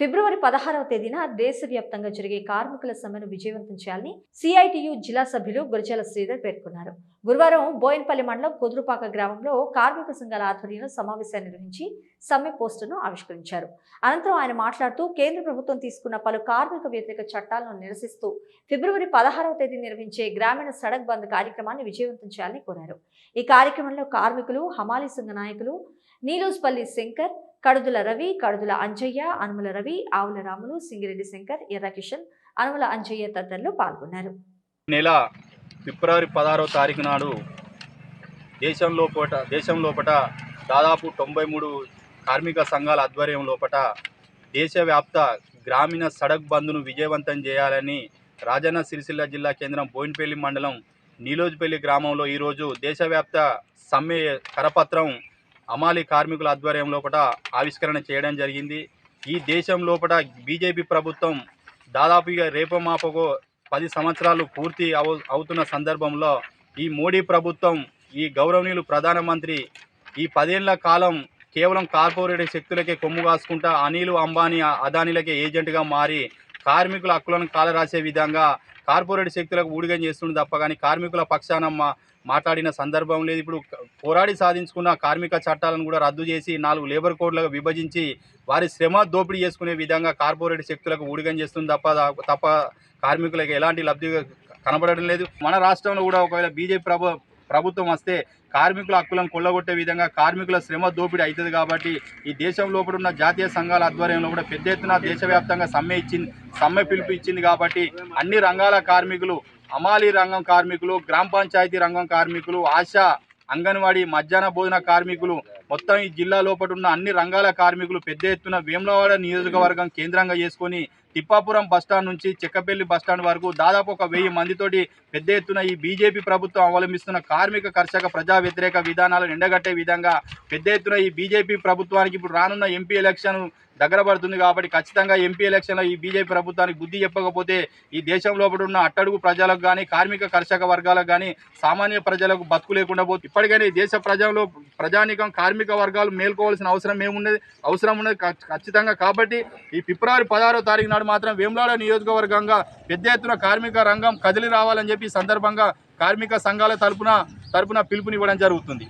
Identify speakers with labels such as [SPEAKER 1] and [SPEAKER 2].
[SPEAKER 1] ఫిబ్రవరి పదహారవ తేదీన దేశవ్యాప్తంగా జరిగే కార్మికుల సమ్మెను విజయవంతం చేయాలని సిఐటియు జిల్లా సభ్యులు గురజాల శ్రీధర్ పేర్కొన్నారు. గురువారం బోయన్పల్లి మండలం కుదురుపాక గ్రామంలో కార్మిక సంఘాల ఆధ్వర్యంలో సమావేశాన్ని నిర్వహించి సమ్మె పోస్టును ఆవిష్కరించారు. అనంతరం ఆయన మాట్లాడుతూ కేంద్ర ప్రభుత్వం తీసుకున్న పలు కార్మిక వ్యతిరేక చట్టాలను నిరసిస్తూ ఫిబ్రవరి పదహారవ తేదీ నిర్వహించే గ్రామీణ సడక్ బంద్ కార్యక్రమాన్ని విజయవంతం చేయాలని కోరారు. ఈ కార్యక్రమంలో కార్మికులు హమాలీ సంఘ నాయకులు నీలోజ్పల్లి శంకర్ కడుదుల రవి కడుదుల అంజయ్య అనుమల రవి ఆవుల రాములు సింగిరెడ్డి శంకర్ ఎర్రకిషన్ అనుమల అంజయ్య తదితరులు పాల్గొన్నారు.
[SPEAKER 2] నెల ఫిబ్రవరి పదహారో తారీఖు నాడు దేశం లోపట దేశం లోపట దాదాపు తొంభై మూడు కార్మిక సంఘాల ఆధ్వర్యం లోపట దేశవ్యాప్త గ్రామీణ సడక్ బంద్ను విజయవంతం చేయాలని రాజన్న సిరిసిల్ల జిల్లా కేంద్రం బోయినపల్లి మండలం నీలోజ్పల్లి గ్రామంలో ఈరోజు దేశవ్యాప్త సమ్మె కరపత్రం అమాలి కార్మికుల ఆధ్వర్యం లోపల ఆవిష్కరణ చేయడం జరిగింది. ఈ దేశం లోపట బీజేపీ ప్రభుత్వం దాదాపుగా రేపో మాపకో పది సంవత్సరాలు పూర్తి అవు అవుతున్న సందర్భంలో ఈ మోడీ ప్రభుత్వం ఈ గౌరవనీయులు ప్రధానమంత్రి ఈ పదేళ్ళ కాలం కేవలం కార్పొరేట్ శక్తులకే కొమ్ము కాసుకుంటా అనిల్ అంబానీ అదానీలకే ఏజెంట్గా మారి కార్మికుల హక్కులను కాలరాసే విధంగా కార్పొరేట్ శక్తులకు ఊడిగం చేస్తుంది తప్ప కానీ కార్మికుల పక్షాన మాట్లాడిన సందర్భం లేదు. ఇప్పుడు పోరాడి సాధించుకున్న కార్మిక చట్టాలను కూడా రద్దు చేసి నాలుగు లేబర్ కోడ్లుగా విభజించి వారి శ్రమ దోపిడీ చేసుకునే విధంగా కార్పొరేట్ శక్తులకు ఊడిగం చేస్తుంది తప్ప తప్ప కార్మికులకు ఎలాంటి లబ్ధి కనబడడం లేదు. మన రాష్ట్రంలో కూడా ఒకవేళ బీజేపీ ప్రభు ప్రభుత్వం వస్తే కార్మికుల హక్కులను కొల్లగొట్టే విధంగా కార్మికుల శ్రమ దోపిడీ అవుతుంది కాబట్టి ఈ దేశం లోపల ఉన్న జాతీయ సంఘాల ఆధ్వర్యంలో కూడా పెద్ద ఎత్తున దేశవ్యాప్తంగా సమ్మె ఇచ్చింది సమ్మె పిలుపు ఇచ్చింది కాబట్టి అన్ని రంగాల కార్మికులు అమాలీ రంగం కార్మికులు గ్రామ పంచాయతీ రంగం కార్మికులు ఆశా అంగన్వాడీ మధ్యాహ్న భోజన కార్మికులు మొత్తం ఈ జిల్లా లోపల ఉన్న అన్ని రంగాల కార్మికులు పెద్ద ఎత్తున వేములవాడ నియోజకవర్గం కేంద్రంగా చేసుకొని తిప్పాపురం బస్టాండ్ నుంచి చెక్కపల్లి బస్టాండ్ వరకు దాదాపు ఒక వెయ్యి మందితోటి పెద్ద ఎత్తున ఈ బీజేపీ ప్రభుత్వం అవలంబిస్తున్న కార్మిక కర్షక ప్రజా వ్యతిరేక విధానాలను ఎండగట్టే విధంగా పెద్ద ఎత్తున ఈ బీజేపీ ప్రభుత్వానికి ఇప్పుడు రానున్న ఎంపీ ఎలక్షన్ దగ్గర పడుతుంది కాబట్టి ఖచ్చితంగా ఎంపీ ఎలక్షన్లో ఈ బీజేపీ ప్రభుత్వానికి బుద్ధి చెప్పకపోతే ఈ దేశం లోపల ఉన్న అట్టడుగు ప్రజలకు కానీ కార్మిక కర్షక వర్గాలకు కానీ సామాన్య ప్రజలకు బతుకు లేకుండా పోతే ఇప్పటికైనా ఈ దేశ ప్రజల్లో ప్రజానీకం కార్మిక వర్గాలు మేల్కోవాల్సిన అవసరం ఏమున్నది? అవసరం ఉన్నది ఖచ్చితంగా. కాబట్టి ఈ ఫిబ్రవరి పదహారో తారీఖు నాడు మాత్రం వేములాడ నియోజకవర్గంగా పెద్ద ఎత్తున కార్మిక రంగం కదిలి రావాలని చెప్పి సందర్భంగా కార్మిక సంఘాల తరపున తరపున పిలుపునివ్వడం జరుగుతుంది.